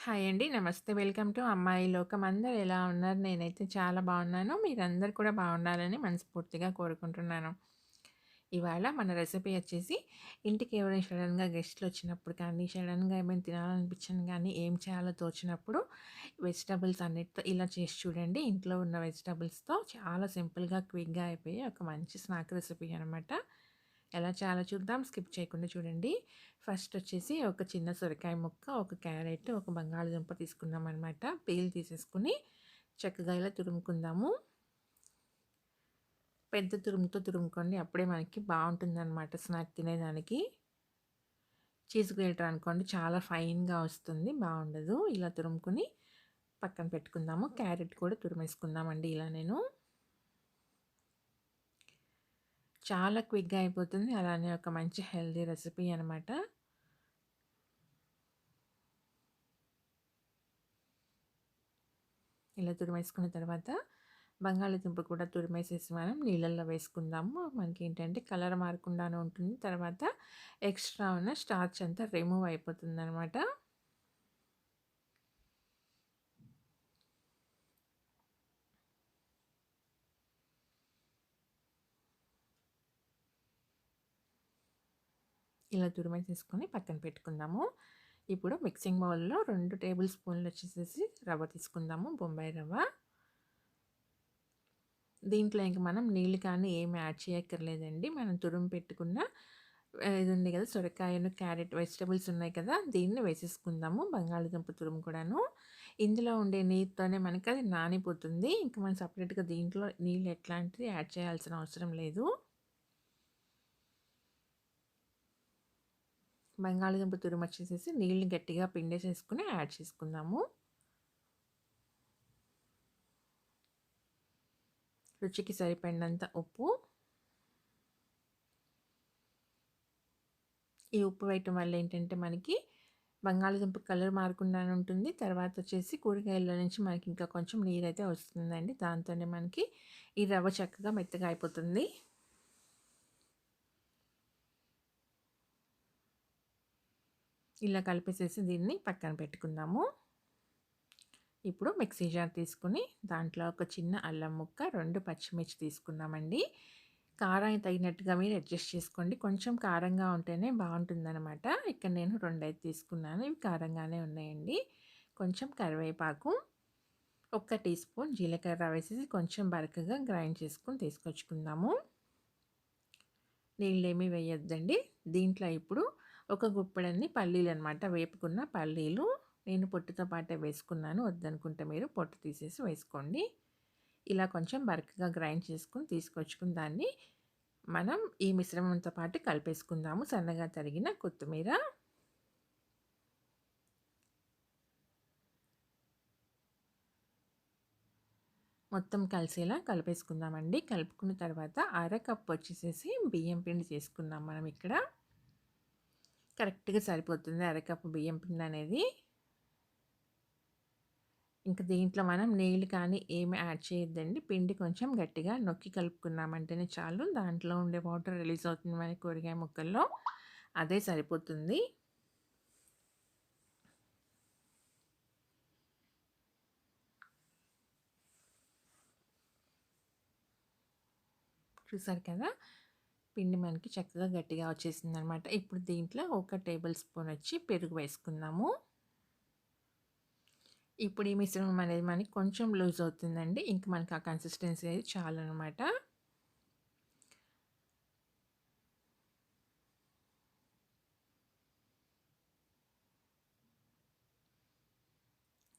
Hi అండి. నమస్తే. Welcome to అమ్మాయి లోకం. అందరు ఎలా ఉన్నారు? నేనైతే చాలా బాగున్నాను. మీరందరూ కూడా బాగుండాలని మనస్ఫూర్తిగా కోరుకుంటున్నాను. ఇవాళ మన రెసిపీ వచ్చేసి ఇంటికి ఎవరైనా సడన్‌గా గెస్ట్లు వచ్చినప్పుడు కానీ, సడన్‌గా ఏమైనా తినాలనిపించను కానీ ఏం చేయాలో తోచినప్పుడు వెజిటబుల్స్ అన్నిటితో ఇలా చేసి చూడండి. ఇంట్లో ఉన్న వెజిటబుల్స్‌తో చాలా సింపుల్‌గా, క్విక్‌గా అయిపోయి ఒక మంచి స్నాక్ రెసిపీ అనమాట. ఎలా చేయాలో చూద్దాం. స్కిప్ చేయకుండా చూడండి. ఫస్ట్ వచ్చేసి ఒక చిన్న సొరకాయ ముక్క, ఒక క్యారెట్, ఒక బంగాళదుంప తీసుకున్నామనమాట. పీల్ తీసేసుకొని చక్కగా ఇలా తురుముకుందాము. పెద్ద తురుముతో తురుముకోండి. అప్పుడే మనకి బాగుంటుందన్నమాట స్నాక్ తినేదానికి. చీజ్ గ్రేటర్ అనుకోండి చాలా ఫైన్‌గా వస్తుంది. బాగుండదు ఇలా తురుముకొని పక్కన పెట్టుకుందాము. క్యారెట్ కూడా తురిమేసుకుందామండి ఇలా నేను. చాలా క్విక్‌గా అయిపోతుంది. అలానే ఒక మంచి హెల్దీ రెసిపీ అనమాట. ఇలా తురిమేసుకున్న తర్వాత బంగాళదుంప కూడా తురిమేసేసి మనం నీళ్ళల్లో వేసుకుందాము. మనకేంటంటే కలర్ మారకుండానే ఉంటుంది. తర్వాత ఎక్స్ట్రా ఉన్న స్టార్చ్ అంతా రిమూవ్ అయిపోతుంది అనమాట ఇలా తురిమేసేసుకొని పక్కన పెట్టుకుందాము. ఇప్పుడు మిక్సింగ్ బౌల్‌లో రెండు టేబుల్ స్పూన్లు వచ్చేసేసి రవ్వ తీసుకుందాము. బొంబాయి రవ్వ. దీంట్లో ఇంక మనం నీళ్ళు కానీ ఏమి యాడ్ చేయక్కర్లేదండి. మనం తురుము పెట్టుకున్న ఇది ఉంది కదా! సొరకాయను, క్యారెట్ వెజిటబుల్స్ ఉన్నాయి కదా! దీన్ని వేసేసుకుందాము. బంగాళదుంప తురుము కూడాను. ఇందులో ఉండే నీరుతోనే మనకి అది నానిపోతుంది. ఇంకా మనం సపరేట్గా దీంట్లో నీళ్ళు ఎట్లాంటిది యాడ్ చేయాల్సిన అవసరం లేదు. బంగాళదుంప తురుము వచ్చేసేసి నీళ్ళని గట్టిగా పిండేసేసుకుని యాడ్ చేసుకుందాము. రుచికి సరిపడినంత ఉప్పు. ఈ ఉప్పు వేయటం వల్ల ఏంటంటే మనకి బంగాళదుంప కలర్ మారకుండా ఉంటుంది. తర్వాత వచ్చేసి కూరగాయల నుంచి మనకి ఇంకా కొంచెం నీరైతే వస్తుందండి. దాంతోనే మనకి ఈ రవ్వ చక్కగా మెత్తగా అయిపోతుంది. ఇలా కలిపేసేసి దీన్ని పక్కన పెట్టుకుందాము. ఇప్పుడు మిక్సీ జార్ తీసుకొని దాంట్లో ఒక చిన్న అల్లం ముక్క, రెండు పచ్చిమిర్చి తీసుకున్నామండి. కారం తగినట్టుగా మీరు అడ్జస్ట్ చేసుకోండి. కొంచెం కారంగా ఉంటేనే బాగుంటుందన్నమాట ఇక్కడ నేను 2 అయితే తీసుకున్నాను. ఇవి కారంగానే ఉన్నాయండి. కొంచెం కరివేపాకు, ఒక్క టీ స్పూన్ జీలకర్ర వేసేసి కొంచెం బరకగా గ్రైండ్ చేసుకొని తీసుకొచ్చుకుందాము. నీళ్ళేమీ వేయొద్దండి. దీంట్లో ఇప్పుడు ఒక గుప్పెడన్ని పల్లీలనమాట. వేపుకున్న పల్లీలు. నేను పొట్టుతో పాటే వేసుకున్నాను. వద్దనుకుంటే మీరు పొట్టు తీసేసి వేసుకోండి. ఇలా కొంచెం బరకగా గ్రైండ్ చేసుకుని తీసుకొచ్చుకుని దాన్ని మనం ఈ మిశ్రమంతో పాటు కలిపేసుకుందాము. సన్నగా తరిగిన కొత్తిమీర. మొత్తం కలిసేలా కలిపేసుకుందామండి. కలుపుకున్న తర్వాత అర వచ్చేసేసి బియ్యం పిండి చేసుకుందాం మనం ఇక్కడ. కరెక్ట్‌గా సరిపోతుంది అరకప్పు బియ్యం పిండి అనేది. ఇంక దీంట్లో మనం నీళ్ళు కానీ ఏమి యాడ్ చేయొద్దండి. పిండి కొంచెం గట్టిగా నొక్కి కలుపుకున్నామంటేనే చాలు. దాంట్లో ఉండే వాటర్ రిలీజ్ అవుతుంది మన కూరగాయ ముక్కల్లో. అదే సరిపోతుంది. చూసారు కదా! పిండి మనకి చక్కగా గట్టిగా వచ్చేసింది అనమాట ఇప్పుడు దీంట్లో ఒక టేబుల్ స్పూన్ వచ్చి పెరుగు వేసుకుందాము. ఇప్పుడు ఈ మిశ్రమం అనేది మనకి కొంచెం లూజ్ అవుతుందండి. ఇంక మనకి ఆ కన్సిస్టెన్సీ అనేది చాలన్నమాట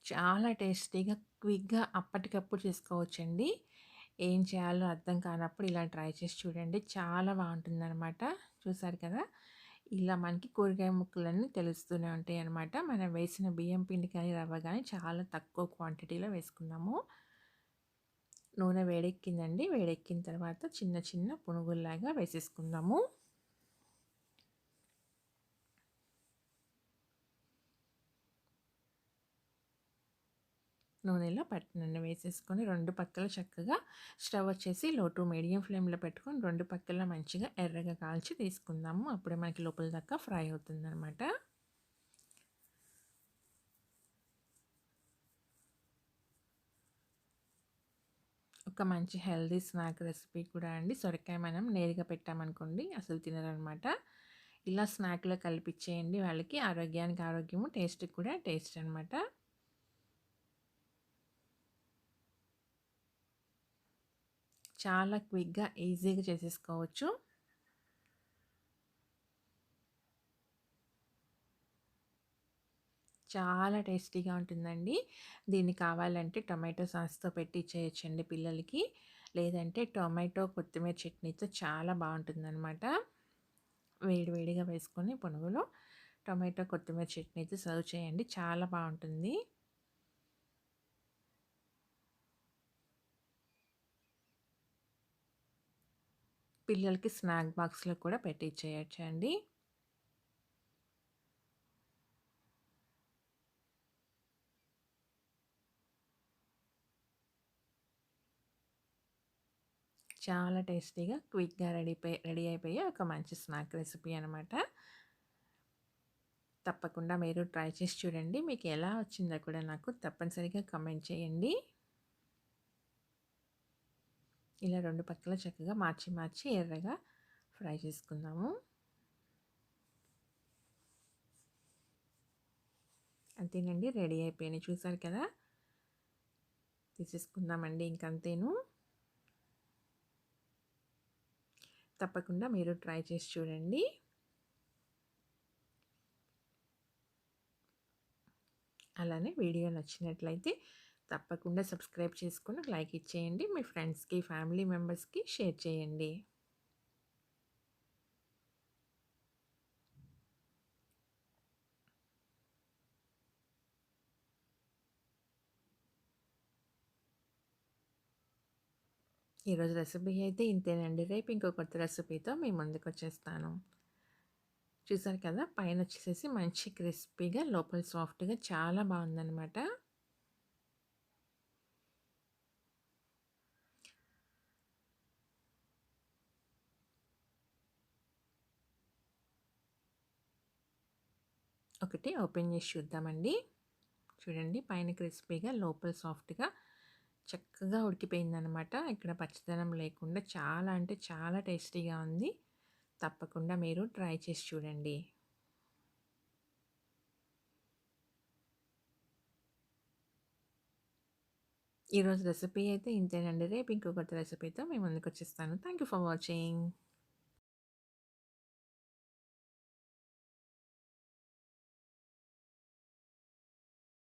చాలా టేస్టీగా, క్విక్‌గా అప్పటికప్పుడు చేసుకోవచ్చండి. ఏం చేయాలో అర్థం కానప్పుడు ఇలా ట్రై చేసి చూడండి. చాలా బావుంటుందనమాట. చూసారు కదా! ఇలా మనకి కూరగాయ ముక్కలన్నీ తెలుస్తూనే ఉంటాయి అనమాట మనం వేసిన బియ్యం పిండి కానీ, రవ్వ కానీ చాలా తక్కువ క్వాంటిటీలో వేసుకున్నాము. నూనె వేడెక్కిందండి. వేడెక్కిన తర్వాత చిన్న చిన్న పునుగుల్లాగా వేసేసుకుందాము. నూనెలో పట్టనన్న వేసేసుకొని రెండు పక్కల చక్కగా స్టవ్ వచ్చేసి లో టు మీడియం ఫ్లేమ్లో పెట్టుకొని రెండు పక్కల మంచిగా ఎర్రగా కాల్చి తీసుకుందాము. అప్పుడే మనకి లోపల దాకా ఫ్రై అవుతుందన్నమాట. ఒక మంచి హెల్దీ స్నాక్ రెసిపీ కూడా అండి. సొరకాయ మనం నేరుగా పెట్టామనుకోండి అసలు తినరనమాట ఇలా స్నాక్లో కల్పించేయండి వాళ్ళకి ఆరోగ్యానికి ఆరోగ్యము టేస్ట్కి కూడా టేస్ట్ అనమాట చాలా క్విక్గా ఈజీగా చేసేసుకోవచ్చు. చాలా టేస్టీగా ఉంటుందండి. దీన్ని కావాలంటే టొమాటో సాస్తో పెట్టి చేయొచ్చండి పిల్లలకి. లేదంటే టొమాటో కొత్తిమీర చట్నీతో చాలా బాగుంటుందన్నమాట. వేడివేడిగా వేసుకొని పునుగులో టొమాటో కొత్తిమీర చట్నీతో సర్వ్ చేయండి. చాలా బాగుంటుంది. పిల్లలకి స్నాక్ బాక్స్లో కూడా పెట్టించేయచ్చండి చాలా టేస్టీగా క్విక్గా రెడీ రెడీ అయిపోయే ఒక మంచి స్నాక్ రెసిపీ అనమాట తప్పకుండా మీరు ట్రై చేసి చూడండి. మీకు ఎలా వచ్చిందో కూడా నాకు తప్పనిసరిగా కమెంట్ చేయండి. ఇలా రెండు పక్కల చక్కగా మార్చి మార్చి ఎర్రగా ఫ్రై చేసుకుందాము. అంతేనండి రెడీ అయిపోయినాయి. చూసారు కదా? తీసేసుకుందామండి ఇంకంతేను. తప్పకుండా మీరు ట్రై చేసి చూడండి. అలానే వీడియో నచ్చినట్లయితే తప్పకుండా సబ్స్క్రైబ్ చేసుకుని లైక్ ఇచ్చేయండి. మీ ఫ్రెండ్స్కి ఫ్యామిలీ మెంబర్స్కి షేర్ చేయండి. ఈరోజు రెసిపీ అయితే ఇంతేనండి. రేపు ఇంకో కొత్త రెసిపీతో మీ ముందుకు వచ్చేస్తాను. చూసారు కదా? పైన వచ్చేసేసి మంచి క్రిస్పీగా లోపల సాఫ్ట్గా చాలా బాగుందనమాట ఒకటి ఓపెన్ చేసి చూద్దామండి. చూడండి పైన క్రిస్పీగా లోపల సాఫ్ట్గా చక్కగా ఉడికిపోయిందనమాట ఇక్కడ పచ్చదనం లేకుండా చాలా అంటే చాలా టేస్టీగా ఉంది. తప్పకుండా మీరు ట్రై చేసి చూడండి. ఈరోజు రెసిపీ అయితే ఇంతేనండి. రేపు ఇంకొకటి రెసిపీతో మేము ముందుకు వచ్చేస్తాను. Thank you for watching.